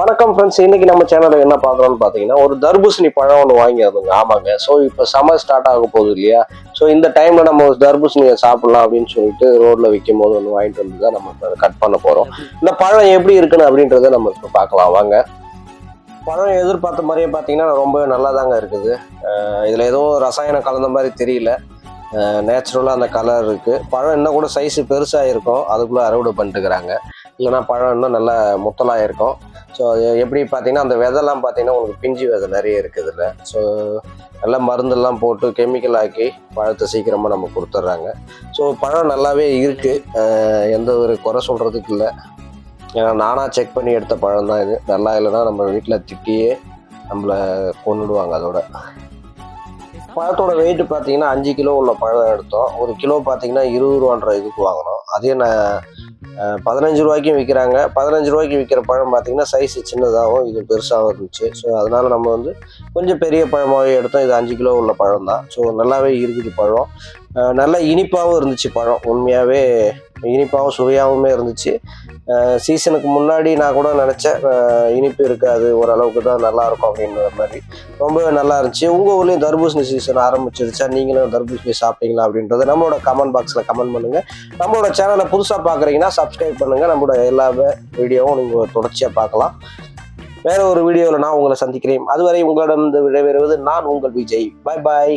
வணக்கம் ஃப்ரெண்ட்ஸ் இன்னைக்கு நம்ம சேனல்ல என்ன பார்க்குறோம்னு பார்த்தீங்கன்னா ஒரு தர்பூசணி பழம் ஒன்று வாங்கியிருந்தோங்க. ஆமாங்க. ஸோ இப்போ சம்மர் ஸ்டார்ட் ஆக போகுது இல்லையா? ஸோ இந்த டைம்ல நம்ம தர்பூசணியை சாப்பிடலாம் அப்படின்னு சொல்லிட்டு ரோட்ல விற்கும் போது ஒன்று வாங்கிட்டு வந்து தான் நம்ம கட் பண்ண போறோம். இந்த பழம் எப்படி இருக்குன்னு அப்படின்றத நம்ம இப்போ பார்க்கலாம். வாங்க. பழம் எதிர்பார்த்த மாதிரியே பார்த்தீங்கன்னா ரொம்பவே நல்லா தாங்க இருக்குது. இதில் இதுல எதுவும் ரசாயனம் கலந்த மாதிரி தெரியல. நேச்சுரலாக அந்த கலர் இருக்குது பழம் இன்னும் கூட சைஸ் பெருசாக இருக்கும். அதுக்குள்ளே அறுவடை பண்ணிட்டுக்கிறாங்க இல்லைன்னா பழம் இன்னும் நல்லா முத்தலாக இருக்கும். ஸோ எப்படி பார்த்தீங்கன்னா அந்த விதைலாம் பார்த்தீங்கன்னா உங்களுக்கு பிஞ்சு விதை நிறைய இருக்குது இல்லை ஸோ நல்லா மருந்தெல்லாம் போட்டு கெமிக்கல் ஆக்கி பழத்தை சீக்கிரமாக நம்ம கொடுத்துட்றாங்க. ஸோ பழம் நல்லாவே இருக்குது எந்த ஒரு குறை சொல்கிறதுக்கு இல்லை. ஏன்னா நானாக செக் பண்ணி எடுத்த பழம் தான் இது. நல்லா இல்லைன்னா நம்ம வீட்டில் திட்டியே நம்மளை கொண்டுடுவாங்க அதோட. பழத்தோட வெயிட் பார்த்தீங்கன்னா அஞ்சு கிலோ உள்ள பழம் எடுத்தோம். ஒரு கிலோ பார்த்தீங்கன்னா இருபது ரூபான்ற இதுக்கு வாங்கினோம். அதே நான் பதினஞ்சு ரூபாய்க்கும் விற்கிறாங்க பதினஞ்சு ரூபாய்க்கு விற்கிற பழம் பார்த்தீங்கன்னா சைஸ் சின்னதாகவும் இது பெருசாகவும் இருந்துச்சு. ஸோ அதனால் நம்ம வந்து கொஞ்சம் பெரிய பழமாகவே எடுத்தோம். இது அஞ்சு கிலோ உள்ள பழம் தான் ஸோ நல்லாவே இருக்குது பழம். நல்லா இனிப்பாகவும் இருந்துச்சு பழம். உண்மையாகவே இனிப்பாகவும் சுவையாகவுமே இருந்துச்சு. சீசனுக்கு முன்னாடி நான் கூட நினச்சேன் இனிப்பு இருக்காது ஓரளவுக்கு தான் நல்லாயிருக்கும் அப்படின்ற மாதிரி. ரொம்பவே நல்லா இருந்துச்சு. உங்கள் ஊர்லேயும் தர்பூசணி சீசன் ஆரம்பிச்சிருச்சா? நீங்களும் தர்பூசணி சாப்பிட்டீங்களா அப்படின்றத நம்மளோட கமெண்ட் பாக்ஸில் கமெண்ட் பண்ணுங்கள் நம்மளோட சேனலை புதுசாக பார்க்குறீங்கன்னா சப்ஸ்கிரைப் பண்ணுங்கள் நம்மளோட எல்லா வீடியோவும் நீங்கள் தொடர்ச்சியாக பார்க்கலாம். வேற ஒரு வீடியோவில் நான் உங்களை சந்திக்கிறேன். அதுவரை உங்களிடம் விடைபெறுவது நான் உங்கள் விஜய். பாய் பாய்